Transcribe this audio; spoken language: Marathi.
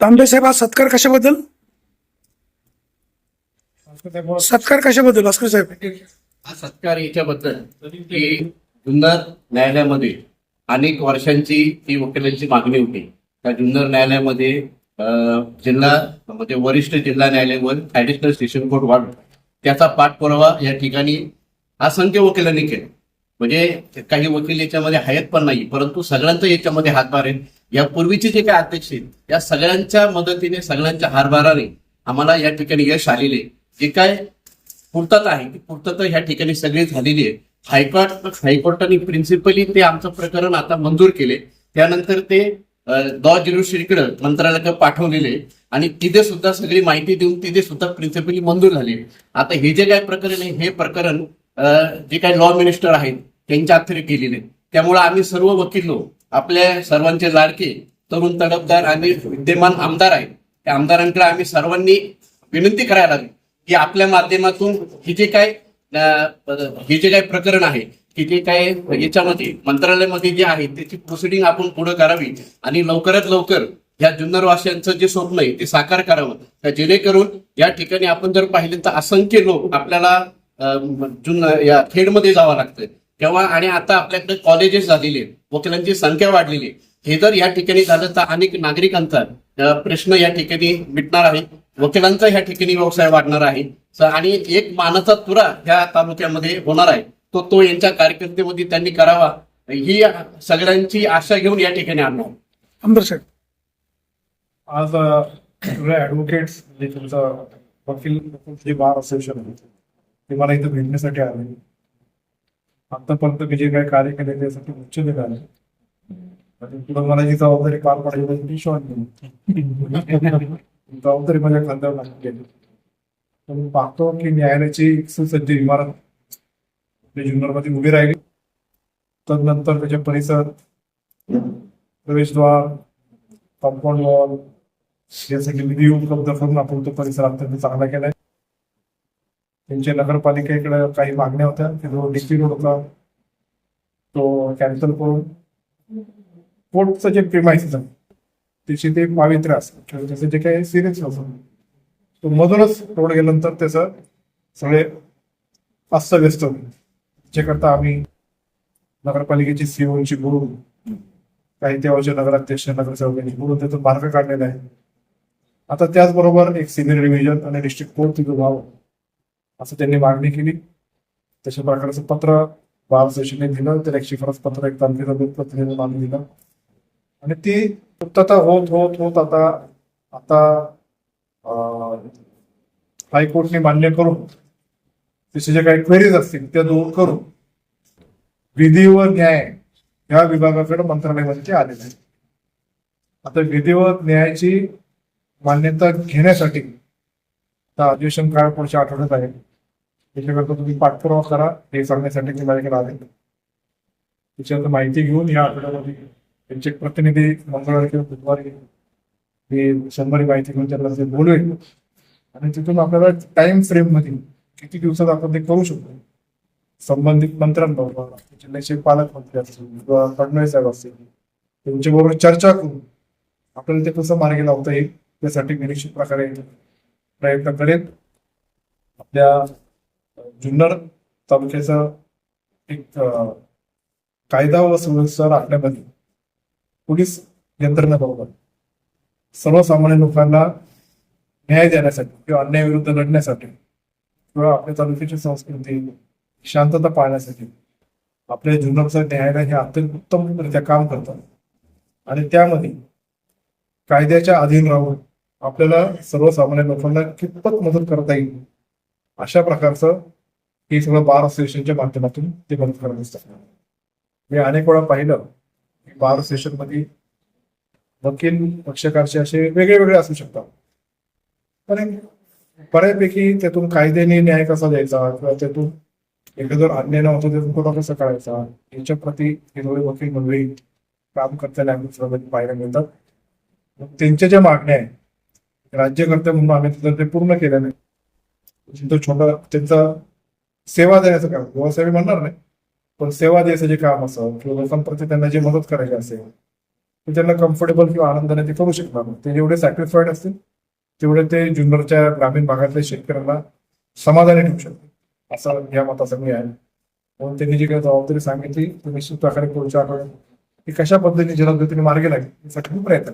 तांबे साहेब आज सत्कार कशाबद्दल? सत्कार कशाबद्दल भास्कर साहेब? हा सत्कार याच्याबद्दल की जुन्नर न्यायालयामध्ये अनेक वर्षांची ती वकिलांची मागणी होती. त्या जुन्नर न्यायालयामध्ये जिल्हा म्हणजे वरिष्ठ जिल्हा न्यायालयावर ऍडिशनल सेशन कोर्ट वाढ. त्याचा पाठपुरावा या ठिकाणी असंख्य वकिलांनी केला. म्हणजे काही वकील याच्यामध्ये आहेत पण नाही परंतु सगळ्यांचा याच्यामध्ये हातभार आहे. यापूर्वीचे जे काही अध्यक्ष आहेत या सगळ्यांच्या मदतीने सगळ्यांच्या हारभाराने आम्हाला या ठिकाणी यश आलेले आहे. जे काय पूर्तता आहे ती पूर्तता ह्या ठिकाणी सगळी झालेली आहे. हायकोर्ट हायकोर्टाने प्रिन्सिपली ते आमचं प्रकरण आता मंजूर केले. त्यानंतर ते लॉ ज्युडिशरीकडे मंत्रालयाकडे पाठवलेले आणि तिथे सुद्धा सगळी माहिती देऊन तिथे सुद्धा प्रिन्सिपली मंजूर झाली. आता हे जे काय प्रकरण आहे हे प्रकरण जे काही लॉ मिनिस्टर आहेत त्यांच्या अखेर केलेले. त्यामुळं त्यामुळे आम्ही सर्व वकील लोक आपल्या सर्वांचे लाडके तरुण तडफदार आणि विद्यमान आमदार आहेत. त्या आमदारांकडे आम्ही सर्वांनी विनंती करायला लागली की आपल्या माध्यमातून हे जे काय हे जे काय प्रकरण आहे की जे काय म्हणजे याच्यामध्ये मंत्रालयामध्ये जे आहे त्याची प्रोसिडिंग आपण पुढे करावी आणि लवकरात लवकर या जुन्नरवासियांचं जे स्वप्न आहे ते साकार करावं. त्या जेणेकरून या ठिकाणी आपण जर पाहिले तर असंख्य लोक आपल्याला जुन्नर या खेडमध्ये जावं लागतं तेव्हा आणि आता आपल्याकडे कॉलेजेस झालेले आहेत वकिलांची संख्या वाढलेली आहे. हे जर या ठिकाणी झालं तर अनेक नागरिकांचा प्रश्न या ठिकाणी मिटणार आहे वकिलांचा या ठिकाणी व्यवसाय वाढणार आहे. आणि एक मानाचा तुरा ह्या तालुक्यामध्ये होणार आहे. तो तो यांच्या कारकिर्दीमध्ये त्यांनी करावा. ही सगळ्यांची आशा घेऊन या ठिकाणी आणणार आमदार साहेब. आज सगळे ऍडव्होकेट्स जे तुमचा वकील जे बार असोसिएशन आहे ते मला इथं भेटण्यासाठी आले. आतापर्यंत मी जे काही कार्य केले त्यासाठी उच्च निघाले पुढे मला जी जबाबदारी पार पाडायची ती जबाबदारी माझ्या खांद्यावर लागून गेली. तर मी पाहतो की न्यायालयाची सुसज्ज इमारत जुन्नरमध्ये उभी राहिली. तदनंतर त्याचे परिसर प्रवेशद्वार कंपाऊंड वॉल यासाठी निधी उपलब्ध करून आपण तो परिसर अत्यंत चांगला केलाय. त्यांच्या नगरपालिकेकडे काही मागण्या होत्या. की जो डीपी रोड होता. तो कॅन्सल करून पोर्टचं जे प्रिमाइस त्याची ते पावित्र्य असेल त्याचं जे काही सिरियस असेल तो मधूनच रोड गेल्यानंतर त्याचं सगळे अस्तव्यस्त होईल त्याच्याकरता आम्ही नगरपालिकेची सीओची बोलून काही तेव्हाचे नगराध्यक्ष नगरसेवकांनी बोलून त्यातून मार्ग काढलेला आहे. आता त्याचबरोबर एक सिनियर डिव्हिजन आणि डिस्ट्रिक्ट कोर्ट तिथं व्हावं असं त्यांनी मागणी केली. तशा प्रकारचं पत्र बार सेशनने दिलं तर एक शिफारस पत्र एक तारखेचं प्रतिनिधी मागणी दिलं. आणि ती पूर्तता होत होत होत आता आता हायकोर्टने मान्य करून त्याचे जे काही क्वेरीज असतील त्या दूर करून विधी व न्याय या विभागाकडे मंत्रालयामध्ये ते आलेले आहेत. आता विधी व न्यायाची मान्यता घेण्यासाठी आता अधिवेशन काळ पुढच्या आठवड्यात आहे त्याच्याकरता तुम्ही पाठपुरावा करा हे सांगण्यासाठी मी माझ्याकडे आले त्याच्यानंतर माहिती घेऊन या आठवड्यामध्ये त्यांचे प्रतिनिधी मंगळवारी किंवा बुधवारी हे शंभरी माहिती घेऊन त्यांना ते बोलवेल आणि तिथून आपल्याला टाइम फ्रेममध्ये किती दिवसात आपण ते करू शकतो? संबंधित मंत्र्यांबरोबर जिल्ह्याचे पालकमंत्री असतील किंवा फडणवीस साहेब असतील त्यांच्याबरोबर चर्चा करून आपल्याला ते कसं मार्गी लावता येईल त्यासाठी मी निश्चित प्रकारे प्रयत्न करेन. आपल्या जुन्नर तालुक्याचा एक कायदा व सुव्यवस्था राखण्यामध्ये पोलीस यंत्रणेबरोबर सर्वसामान्य लोकांना न्याय देण्यासाठी किंवा अन्यायाविरुद्ध लढण्यासाठी किंवा आपल्या तालुक्याची संस्कृती शांतता पाळण्यासाठी. आपल्या जुन्नरचं न्यायालय हे अत्यंत उत्तमरित्या काम करतात. आणि त्यामध्ये कायद्याच्या अधीन राहून आपल्याला सर्वसामान्य लोकांना कितपत मदत करता येईल अशा प्रकारचं हे सगळं बार असोसिएशनच्या माध्यमातून ते मदत करत असतात. मी अनेक वेळा पाहिलं की बार असोसिएशनमध्ये वकील पक्षकारचे असे वेगळे वेगळे असू शकतात. पण बऱ्यापैकी त्यातून कायद्याने न्याय कसा द्यायचा? किंवा त्यातून एखादं अन्याय होतो त्यातून तो कसा काढायचा याच्या प्रती हे वकील मंडळी काम करताना आम्ही पाहायला मिळतात. त्यांच्या ज्या मागण्या आहेत राज्यकर्ते म्हणून आम्ही तर ते पूर्ण केल्या नाही तो छोटा त्यांचा सेवा देण्याचं काम सेवा म्हणणार नाही पण सेवा द्यायचं जे काम असं किंवा लोकांप्रती त्यांना जे मदत करायची असेल ते त्यांना कम्फर्टेबल किंवा आनंदाने ते करू शकणार ते जेवढे सॅक्रिफाईड असतील तेवढे ते जुन्नरच्या ग्रामीण भागातल्या शेतकऱ्यांना समाधानी ठेवू शकते असं या मताचा मी आहे. म्हणून त्यांनी जी काही जबाबदारी सांगितली ती निश्चित प्रकारे पुढच्या आठवड्यात ती कशा पद्धतीने जलद गतीने मार्गी लागेल यासाठी प्रयत्न